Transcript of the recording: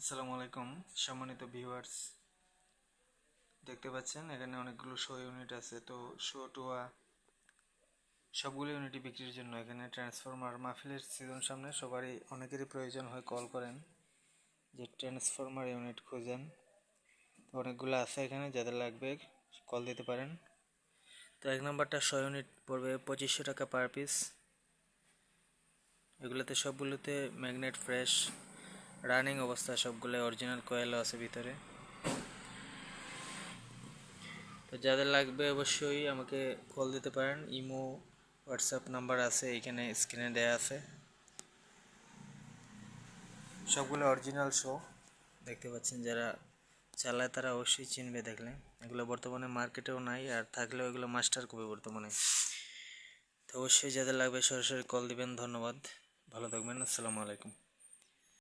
আসসালামু আলাইকুম, সম্মানিত ভিউয়ার্স দেখতে পাচ্ছেন, এখানে অনেকগুলো শো ইউনিট আছে। তো শো টুয়া সবগুলো ইউনিটই বিক্রির জন্য এখানে ট্রান্সফরমার মাহফিলের সিজন সামনে সবারই অনেকেরই প্রয়োজন হয় কল করেন, যে ট্রান্সফরমার ইউনিট খুঁজেন। অনেকগুলো আছে এখানে, যাদের লাগবে কল দিতে পারেন। তো এক নম্বরটা শো ইউনিট পড়বে পঁচিশশো টাকা পার পিস এগুলোতে সবগুলোতে ম্যাগনেট ফ্রেশ রানিং অবস্থা, সবগুলো অরিজিনাল কয়েলও আছে ভিতরে। তো যাদের লাগবে অবশ্যই আমাকে কল দিতে পারেন। ইমো, হোয়াটসঅ্যাপ নাম্বার আছে এখানে স্ক্রিনে দেয়া আছে। সবগুলো অরিজিনাল শো দেখতে পাচ্ছেন যারা চালায় তারা অবশ্যই চিনবে দেখলে। এগুলো বর্তমানে মার্কেটেও নাই, আর থাকলেও এগুলো মাস্টার কপি বর্তমানে। তো অবশ্যই যাদের লাগবে সরাসরি কল দিবেন, ধন্যবাদ। ভালো থাকবেন, আসসালামু আলাইকুম।